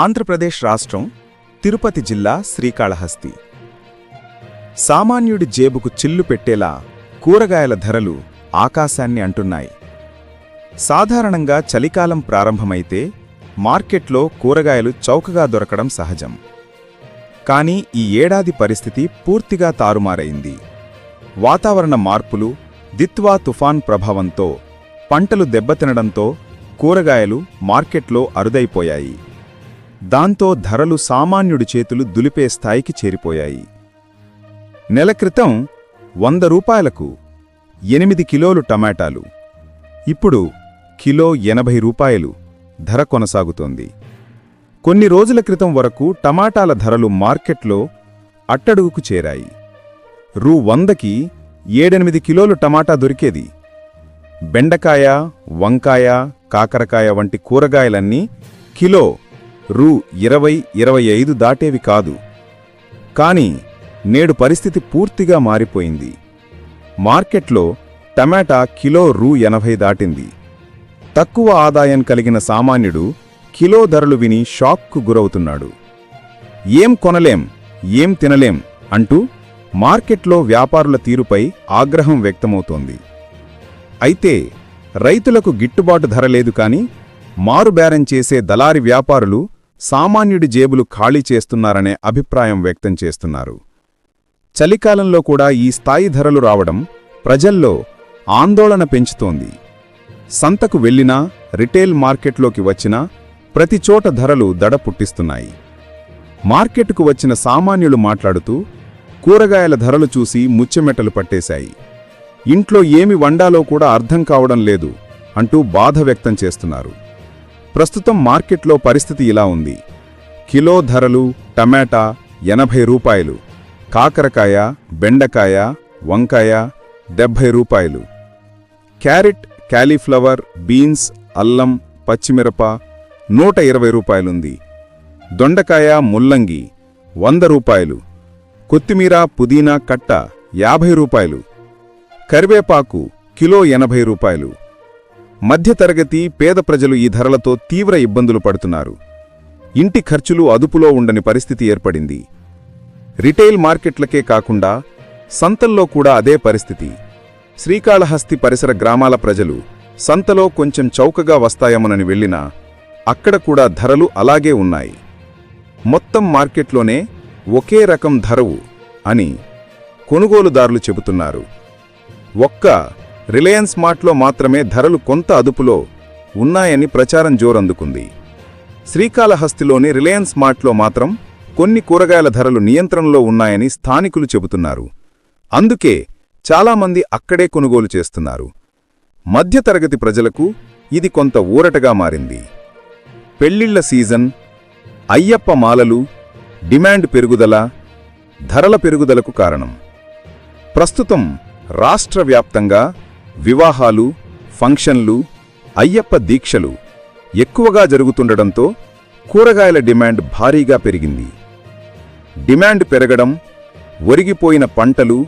ఆంధ్రప్రదేశ్ రాష్ట్రం తిరుపతి జిల్లా శ్రీకాళహస్తి. సామాన్యుడి జేబుకు చిల్లు పెట్టేలా కూరగాయల ధరలు ఆకాశాన్ని అంటున్నాయి. సాధారణంగా చలికాలం ప్రారంభమైతే మార్కెట్లో కూరగాయలు చౌకగా దొరకడం సహజం. కానీ ఈ ఏడాది పరిస్థితి పూర్తిగా తారుమారైంది. వాతావరణ మార్పులు దిత్వా తుఫాన్ ప్రభావంతో పంటలు దెబ్బతినడంతో కూరగాయలు మార్కెట్లో అరుదైపోయాయి. దాంతో ధరలు సామాన్యుడి చేతులు దులిపే స్థాయికి చేరిపోయాయి. నెల క్రితం వంద రూపాయలకు ఎనిమిది కిలోలు టమాటాలు ఇప్పుడు కిలో ఎనభై రూపాయలు ధర కొనసాగుతోంది. కొన్ని రోజుల క్రితం వరకు టమాటాల ధరలు మార్కెట్లో అట్టడుగుకు చేరాయి. రూ వందకి ఏడెనిమిది కిలోలు టమాటా దొరికేది. బెండకాయ వంకాయ కాకరకాయ వంటి కూరగాయలన్నీ కిలో రూ ఇరవై ఇరవై ఐదు దాటేవి కాదు. కానీ నేడు పరిస్థితి పూర్తిగా మారిపోయింది. మార్కెట్లో టమాటా కిలో రూ ఎనభై దాటింది. తక్కువ ఆదాయం కలిగిన సామాన్యుడు కిలో ధరలు విని షాక్కు గురవుతున్నాడు. ఏం కొనలేం ఏం తినలేం అంటూ మార్కెట్లో వ్యాపారుల తీరుపై ఆగ్రహం వ్యక్తమవుతోంది. అయితే రైతులకు గిట్టుబాటు ధర లేదు కాని మారుబేరం చేసే దళారి వ్యాపారులు సామాన్యుడి జేబులు ఖాళీ చేస్తున్నారనే అభిప్రాయం వ్యక్తం చేస్తున్నారు. చలికాలంలో కూడా ఈ స్థాయి ధరలు రావడం ప్రజల్లో ఆందోళన పెంచుతోంది. సంతకు వెళ్ళినా రిటైల్ మార్కెట్లోకి వచ్చినా ప్రతిచోట ధరలు దడ పుట్టిస్తున్నాయి మార్కెట్కు వచ్చిన సామాన్యులు మాట్లాడుతూ కూరగాయల ధరలు చూసి ముచ్చెమెట్టలు పట్టేశాయి. ఇంట్లో ఏమి వండాలో కూడా అర్థం కావడం లేదు అంటూ బాధ వ్యక్తం చేస్తున్నారు. ప్రస్తుతం మార్కెట్లో పరిస్థితి ఇలా ఉంది. కిలో ధరలు టమాటా ఎనభై రూపాయలు కాకరకాయ బెండకాయ వంకాయ డెబ్భై రూపాయలు. క్యారెట్ క్యాలీఫ్లవర్ బీన్స్ అల్లం పచ్చిమిరప నూట ఇరవై రూపాయలుంది. దొండకాయ ముల్లంగి వంద రూపాయలు. కొత్తిమీర పుదీనా కట్ట యాభై రూపాయలు. కరివేపాకు కిలో ఎనభై రూపాయలు. మధ్యతరగతి పేద ప్రజలు ఈ ధరలతో తీవ్ర ఇబ్బందులు పడుతున్నారు. ఇంటి ఖర్చులు అదుపులో ఉండని పరిస్థితి ఏర్పడింది. రిటైల్ మార్కెట్లకే కాకుండా సంతల్లో కూడా అదే పరిస్థితి. శ్రీకాళహస్తి పరిసర గ్రామాల ప్రజలు సంతలో కొంచెం చౌకగా వస్తాయమనని వెళ్ళినా అక్కడ కూడా ధరలు అలాగే ఉన్నాయి. మొత్తం మార్కెట్లోనే ఒకే రకం ధరవు అని కొనుగోలుదారులు చెబుతున్నారు. ఒక్క రిలయన్స్ మార్ట్లో మాత్రమే ధరలు కొంత అదుపులో ఉన్నాయని ప్రచారం జోరందుకుంది. శ్రీకాళహస్తిలోని రిలయన్స్ మార్ట్లో మాత్రం కొన్ని కూరగాయల ధరలు నియంత్రణలో ఉన్నాయని స్థానికులు చెబుతున్నారు. అందుకే చాలామంది అక్కడే కొనుగోలు చేస్తున్నారు. మధ్యతరగతి ప్రజలకు ఇది కొంత ఊరటగా మారింది. పెళ్ళిళ్ళ సీజన్ అయ్యప్ప మాలలు డిమాండ్ పెరుగుదల ధరల పెరుగుదలకు కారణం. ప్రస్తుతం రాష్ట్ర వ్యాప్తంగా వివాహాలు ఫంక్షన్లు అయ్యప్ప దీక్షలు ఎక్కువగా జరుగుతుండడంతో కూరగాయల డిమాండ్ భారీగా పెరిగింది. డిమాండ్ పెరగడం ఒరిగిపోయిన పంటలు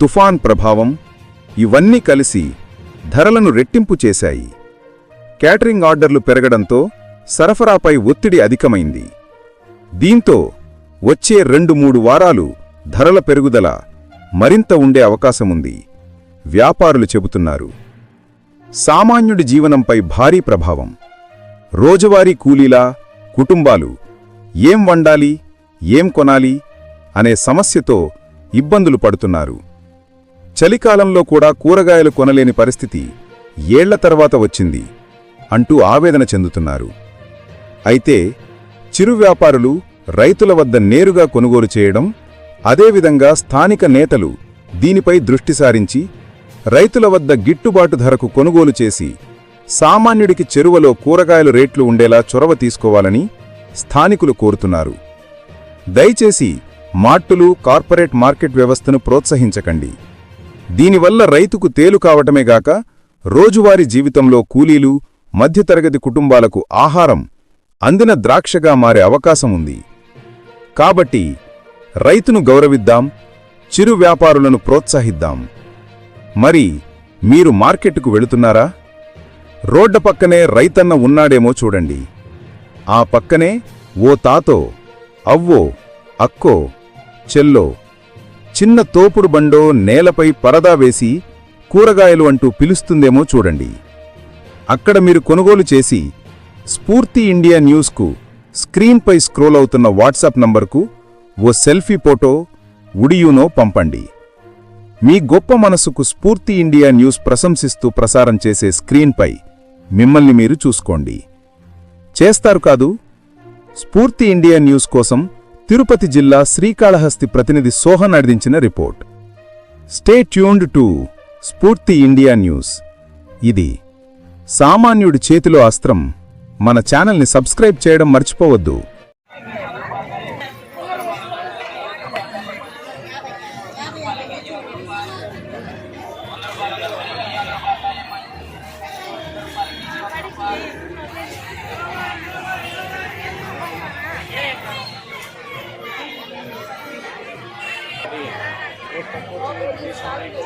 తుఫాన్ ప్రభావం ఇవన్నీ కలిసి ధరలను రెట్టింపు చేశాయి. క్యాటరింగ్ ఆర్డర్లు పెరగడంతో సరఫరాపై ఒత్తిడి అధికమైంది. దీంతో వచ్చే రెండు మూడు వారాలు ధరల పెరుగుదల మరింత ఉండే అవకాశముంది. వ్యాపారులు చెబుతున్నారు. సామాన్యుడి జీవనంపై భారీ ప్రభావం. రోజువారీ కూలీలా కుటుంబాలు ఏం వండాలి ఏం కొనాలి అనే సమస్యతో ఇబ్బందులు పడుతున్నారు. చలికాలంలో కూడా కూరగాయలు కొనలేని పరిస్థితి ఏళ్ళ తర్వాత వచ్చింది అంటూ ఆవేదన చెందుతున్నారు. అయితే చిరు వ్యాపారులు రైతుల వద్ద నేరుగా కొనుగోలు చేయడం అదేవిధంగా స్థానిక నేతలు దీనిపై దృష్టి సారించి రైతుల వద్ద గిట్టుబాటు ధరకు కొనుగోలు చేసి సామాన్యుడికి చెరువలో కూరగాయలు రేట్లు ఉండేలా చొరవ తీసుకోవాలని స్థానికులు కోరుతున్నారు. దయచేసి మార్టులు కార్పొరేట్ మార్కెట్ వ్యవస్థను ప్రోత్సహించకండి. దీనివల్ల రైతుకు తేలు కావటమేగాక రోజువారీ జీవితంలో కూలీలు మధ్యతరగతి కుటుంబాలకు ఆహారం అందిన ద్రాక్షగా మారే అవకాశం ఉంది. కాబట్టి రైతును గౌరవిద్దాం చిరు వ్యాపారులను ప్రోత్సహిద్దాం. మరి మీరు మార్కెట్కు వెళుతున్నారా? రోడ్డ పక్కనే రైతన్న ఉన్నాడేమో చూడండి. ఆ పక్కనే ఓ తాతో అవ్వో అక్కో చెల్లో చిన్న తోపుడు బండో నేలపై పరదా వేసి కూరగాయలు అంటూ పిలుస్తుందేమో చూడండి. అక్కడ మీరు కొనుగోలు చేసి స్ఫూర్తి ఇండియా న్యూస్కు స్క్రీన్పై స్క్రోల్ అవుతున్న వాట్సాప్ నంబర్కు ఓ సెల్ఫీ ఫోటో ఉడియునో పంపండి. మీ గొప్ప మనసుకు స్ఫూర్తి ఇండియా న్యూస్ ప్రశంసిస్తూ ప్రసారం చేసే స్క్రీన్పై మిమ్మల్ని మీరు చూసుకోండి. చేస్తారు కాదు స్ఫూర్తి ఇండియా న్యూస్ కోసం తిరుపతి జిల్లా శ్రీకాళహస్తి ప్రతినిధి సోహన్ అందించిన report. Stay tuned to Spoorthi India news. ఇది సామాన్యుడి చేతిలో అస్త్రం. మన ఛానల్ని సబ్స్క్రైబ్ చేయడం మర్చిపోవద్దు.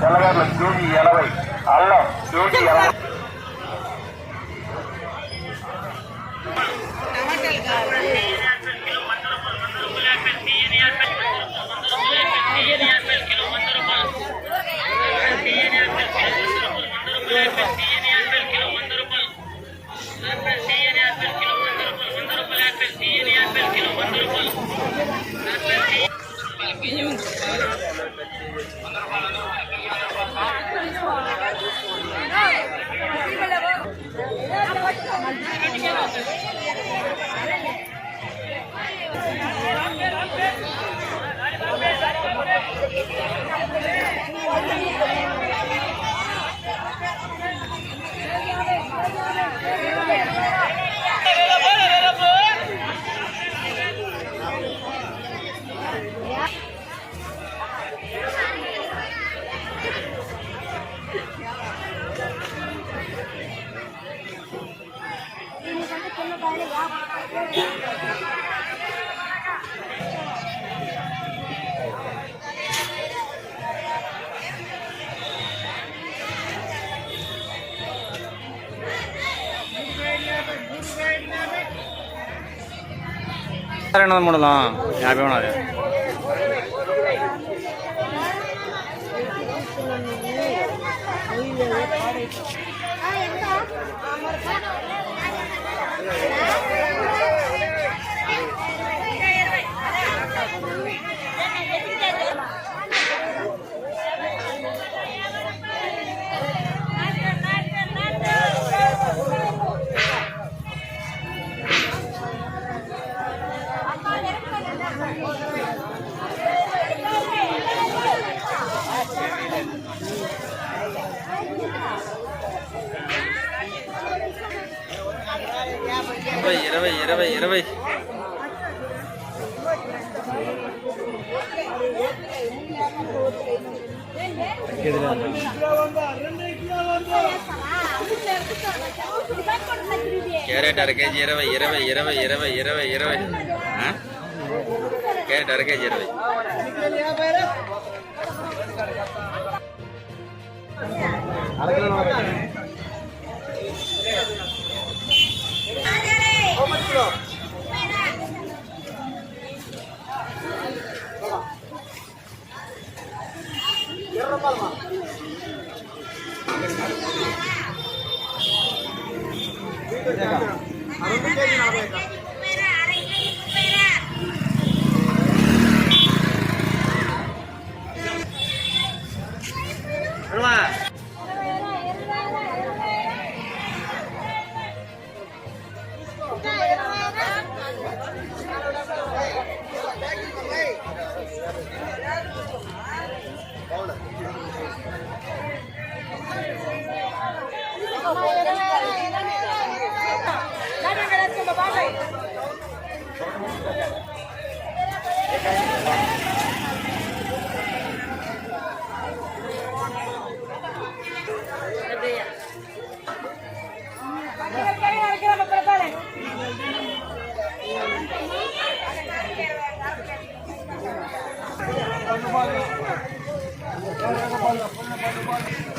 తెల్లగడ్డల జూడి ఎనభై అల్లం జూడి ఎనభై రెండు వందల మూడు వందల యాభై ఉన్నది ఇరవై ఇరవై ఇరవై ఇరవై క్యారెట్ అర కేజీ ఇరవై ఇరవై ఇరవై ఇరవై ఇరవై ఇరవై ఆ? క్యారెట్ అర కేజీ ఇరవై 同志们 అప్పుడు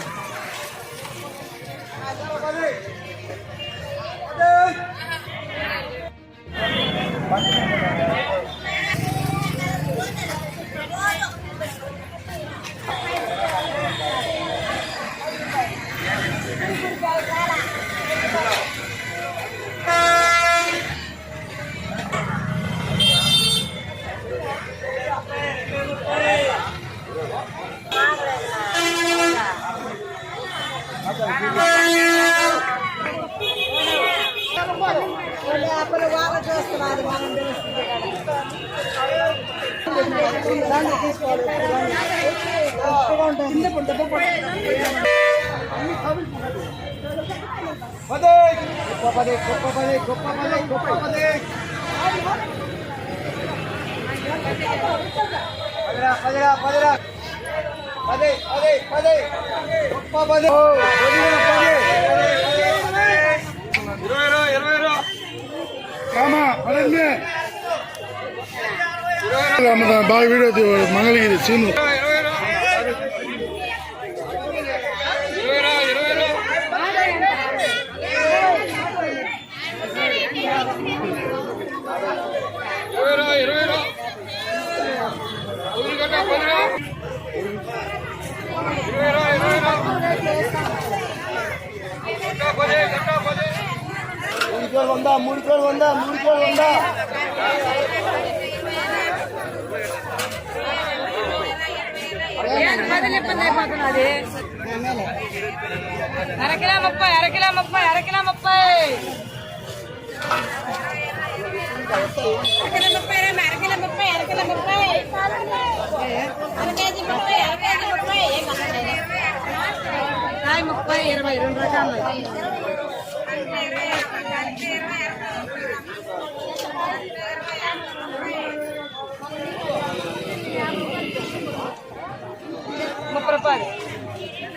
బాగా video Mangalagiri Seenu. అరకిలో ముప్పై అరకిలో ముప్పై అరకిలో ముప్పై అరకిలో ముప్పై రా, అరకిలో ముప్పై అరకిలో ముప్పై అర కేజీ ముప్పై అర కేజీ ముప్పై కాయ ముప్పై ఇరవై రెండు రకాలు ముప్పై రూపాయలు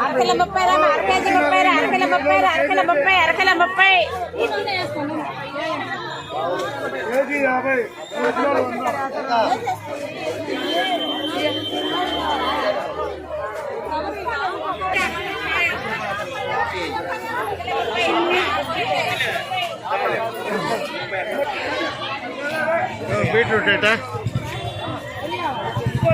అరకిలో ముప్పై రా అర కేజీ ముప్పై రా అరకిలో ముప్పై రా అరకిలో ముప్పై అరకిలో ముప్పై కేజీ యాభై మూడు కిలోలు వంద. బీట్రూట్ ఏటా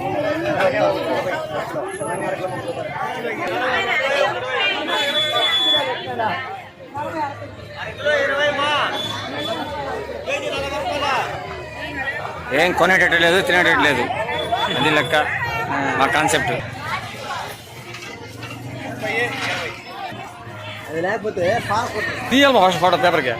వందకు మూడు కిలోలు వేసి ఇచ్చేయి. వందకు మూడు వేసేయి, వందకు మూడు కాన్సెప్ట్ హిందూ హిందూ టమాటాలు బాగుంది ఏం కొనేటట్టు లేదు తినేటట్టు లేదు అది లెక్క మా కాన్సెప్ట్ అది లేకపోతే పాస్ తీయాలి మా ఫోటో పేపర్కి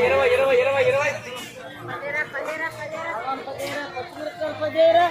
ఇరవై ఇరవై ఇరవై ఇరవై పదేరా